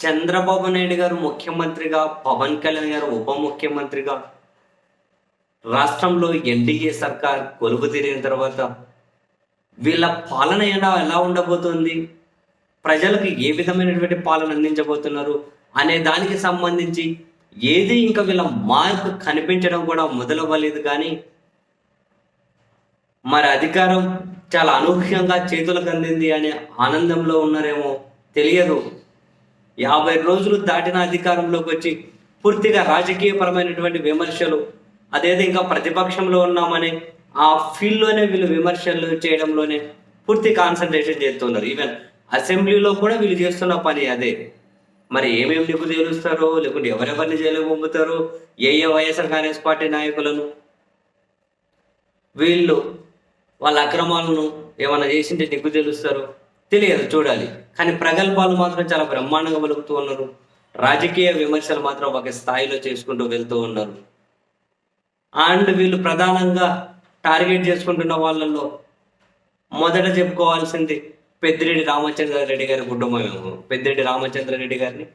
చంద్రబాబు నాయుడు గారు ముఖ్యమంత్రిగా పవన్ కళ్యాణ్ గారు ఉప ముఖ్యమంత్రిగా రాష్ట్రంలో ఎన్డీఏ సర్కార్ కొలువు తీరిన తర్వాత వీళ్ళ పాలన ఎలా ఎలా ఉండబోతుంది? ప్రజలకు ఏ విధమైనటువంటి పాలన అందించబోతున్నారు అనే దానికి సంబంధించి ఏది ఇంకా వీళ్ళ మార్పు కనిపించడం కూడా మొదలవ్వలేదు కానీ మరి అధికారం చాలా అనూహ్యంగా చేతులకు అందింది అనే ఆనందంలో ఉన్నారేమో తెలియదు. యాభై రోజులు దాటిన అధికారంలోకి వచ్చి పూర్తిగా రాజకీయపరమైనటువంటి విమర్శలు అదేదో ఇంకా ప్రతిపక్షంలో ఉన్నామని ఆ ఫీల్డ్లోనే వీళ్ళు విమర్శలు చేయడంలోనే పూర్తి కాన్సన్ట్రేషన్ చేస్తున్నారు. ఈవెన్ అసెంబ్లీలో కూడా వీళ్ళు చేస్తున్న పని అదే. మరి ఏమేమి నీకు తేలుస్తారో లేకుంటే ఎవరెవరిని జైలు పంపుతారో ఏ ఏ వైఎస్ఆర్ కాంగ్రెస్ పార్టీ నాయకులను వీళ్ళు వాళ్ళ అక్రమాలను ఏమైనా చేసింటే నిప్పు తెలుస్తారు? తెలియదు చూడాలి. కానీ ప్రగల్భాలు మాత్రం చాలా బ్రహ్మాండంగా పలుకుతూ ఉన్నారు. రాజకీయ విమర్శలు మాత్రం ఒక స్థాయిలో చేసుకుంటూ వెళ్తూ ఉన్నారు. అండ్ వీళ్ళు ప్రధానంగా టార్గెట్ చేసుకుంటున్న వాళ్ళల్లో మొదట చెప్పుకోవాల్సింది పెద్దిరెడ్డి రామచంద్రారెడ్డి గారి కుటుంబమేమో పెద్దిరెడ్డి రామచంద్రారెడ్డి గారిని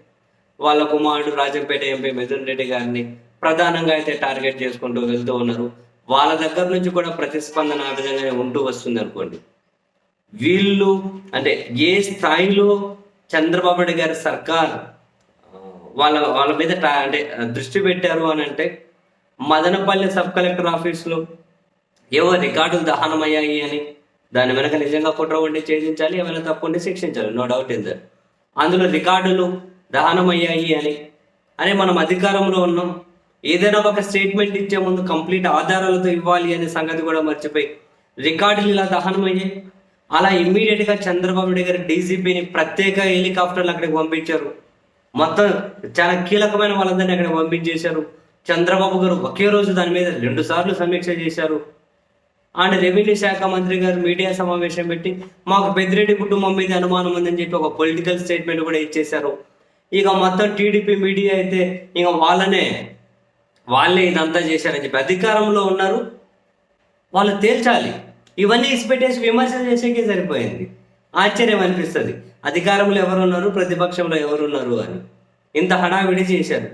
వాళ్ళ కుమారుడు రాజంపేట ఎంపీ మిథున్ రెడ్డి గారిని ప్రధానంగా అయితే టార్గెట్ చేసుకుంటూ వెళ్తూ ఉన్నారు. వాళ్ళ దగ్గర నుంచి కూడా ప్రతిస్పందన ఆ విధంగానే ఉంటూ వస్తుంది అనుకోండి. వీళ్ళు అంటే ఏ స్థాయిలో చంద్రబాబు నాయుడు గారి సర్కార్ వాళ్ళ వాళ్ళ మీద అంటే దృష్టి పెట్టారు అని అంటే మదనపల్లి సబ్ కలెక్టర్ ఆఫీసులో ఏవో రికార్డులు దహనమయ్యాయి అని దాని వెనక నిజంగా కుట్ర ఉండి ఛేదించాలి ఏమైనా తప్పు ఉండి శిక్షించాలి. నో డౌట్ ఇన్ దట్ అందులో రికార్డులు దహనమయ్యాయి అని అని మనం అధికారంలో ఉన్నాం. ఏదైనా ఒక స్టేట్మెంట్ ఇచ్చే ముందు కంప్లీట్ ఆధారాలతో ఇవ్వాలి అనే సంగతి కూడా మర్చిపోయి రికార్డులు ఇలా దహనమయ్యాయి. అలా ఇమ్మీడియట్గా చంద్రబాబు నాయుడు గారు డీజీపీని ప్రత్యేక హెలికాప్టర్లు అక్కడికి పంపించారు. మొత్తం చాలా కీలకమైన వాళ్ళందరినీ అక్కడికి పంపించేశారు. చంద్రబాబు గారు ఒకే రోజు దాని మీద రెండు సార్లు సమీక్ష చేశారు. అండ్ రెవెన్యూ శాఖ మంత్రి గారు మీడియా సమావేశం పెట్టి మాకు పెద్దిరెడ్డి కుటుంబం మీద అనుమానం ఉందని చెప్పి ఒక పొలిటికల్ స్టేట్మెంట్ కూడా ఇచ్చేశారు. ఇక మొత్తం టీడీపీ మీడియా అయితే ఇక వాళ్ళనే వాళ్ళే ఇదంతా చేశారని చెప్పి అధికారంలో ఉన్నారు. వాళ్ళు తేల్చాలి. ఇవన్నీ ఇసిపెట్టేసి విమర్శలు చేసేకే సరిపోయింది. ఆశ్చర్యం అనిపిస్తుంది. అధికారంలో ఎవరున్నారు? ప్రతిపక్షంలో ఎవరున్నారు అని. ఇంత హడావిడి చేశారు.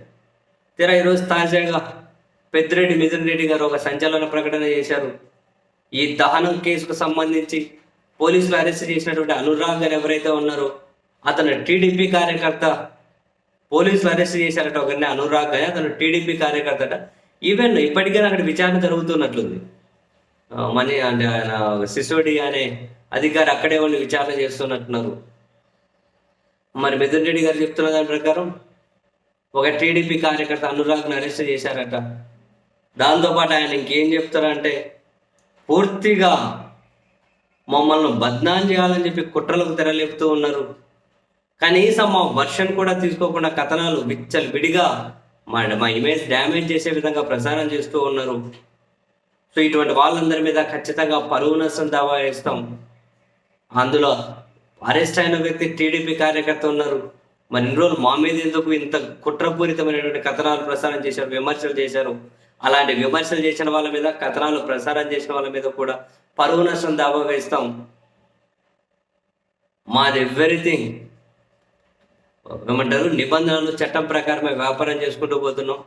తీరా ఈరోజు తాజాగా పెద్దిరెడ్డి మిథున్ రెడ్డి గారు ఒక సంచలన ప్రకటన చేశారు. ఈ దహనం కేసుకు సంబంధించి పోలీసులు అరెస్ట్ చేసినటువంటి అనురాగ్ గారు ఎవరైతే ఉన్నారో అతను టీడీపీ కార్యకర్త. పోలీసులు అరెస్ట్ చేశారట ఒకరిని అనురాగ్ అని అతను టీడీపీ కార్యకర్తట. ఈవెన్ ఇప్పటికే అక్కడ విచారణ జరుగుతున్నట్లుంది. మనీ అంటే ఆయన సిసోడి అనే అధికారి అక్కడే వాళ్ళు విచారణ చేస్తున్నట్టున్నారు. మరి మిథున్ రెడ్డి గారు చెప్తున్న దాని ప్రకారం ఒక టీడీపీ కార్యకర్త అనురాగ్ని అరెస్ట్ చేశారట. దాంతోపాటు ఆయన ఇంకేం చెప్తారంటే పూర్తిగా మమ్మల్ని బద్నాం చేయాలని చెప్పి కుట్రలకు తెరలేపుతూ ఉన్నారు. కనీసం మా వర్షన్ కూడా తీసుకోకుండా కథనాలు విచ్చలు విడిగా మా మా ఇమేజ్ డ్యామేజ్ చేసే విధంగా ప్రసారం చేస్తూ ఉన్నారు. సో ఇటువంటి వాళ్ళందరి మీద ఖచ్చితంగా పరువు నష్టం దావా వేస్తాం. అందులో అరెస్ట్ అయిన వ్యక్తి టీడీపీ కార్యకర్త ఉన్నారు. మరి ఇన్ని రోజులు మా మీద ఎందుకు ఇంత కుట్రపూరితమైనటువంటి కథనాలు ప్రసారం చేశారు విమర్శలు చేశారు? అలాంటి విమర్శలు చేసిన వాళ్ళ మీద కథనాలు ప్రసారం చేసిన వాళ్ళ మీద కూడా పరువు నష్టం దావా వేస్తాం. మాది ఎవ్రీథింగ్. ఏమంటారు? నిబంధనలు చట్టం ప్రకారమే వ్యాపారం చేసుకుంటూ పోతున్నాం.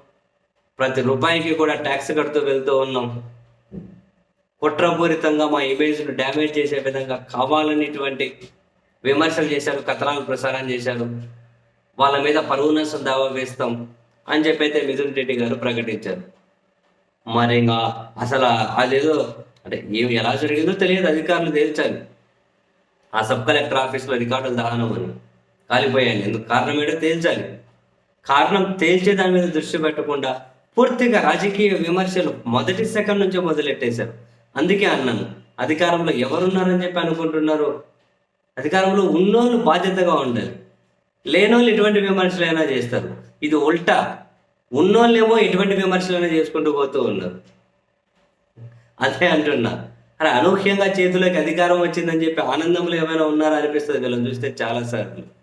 ప్రతి రూపాయికి కూడా ట్యాక్స్ కడుతూ వెళ్తూ ఉన్నాం. కుట్రపూరితంగా మా ఇమేజ్ను డ్యామేజ్ చేసే విధంగా కావాలనేటువంటి విమర్శలు చేశారు కథనాలు ప్రసారం చేశారు. వాళ్ళ మీద పరువు నష్టం దావా వేస్తాం అని చెప్పి అయితే మిథున్ రెడ్డి గారు ప్రకటించారు. మరి ఇంకా అసలు అదేదో అంటే ఏమి ఎలా జరిగిందో తెలియదు అధికారులు తేల్చాలి. ఆ సబ్ కలెక్టర్ ఆఫీస్లో రికార్డులు దహనం అని. కాలిపోయాను ఎందుకు కారణం ఏంటో తేల్చాలి. కారణం తేల్చే దాని మీద దృష్టి పెట్టకుండా పూర్తిగా రాజకీయ విమర్శలు మొదటి సెకండ్ నుంచే మొదలెట్టేశారు. అందుకే అన్నాను అధికారంలో ఎవరున్నారని చెప్పి అనుకుంటున్నారు? అధికారంలో ఉన్నోళ్ళు బాధ్యతగా ఉండాలి. లేనోళ్ళు ఎటువంటి విమర్శలైనా చేస్తారు. ఇది ఉల్టా. ఉన్నోళ్ళేమో ఎటువంటి విమర్శలైనా చేసుకుంటూ పోతూ ఉన్నారు. అదే అంటున్నా. అరే అనూహ్యంగా చేతిలోకి అధికారం వచ్చిందని చెప్పి ఆనందంలో ఏమైనా ఉన్నారా అనిపిస్తుంది వీళ్ళని చూస్తే చాలా సార్లు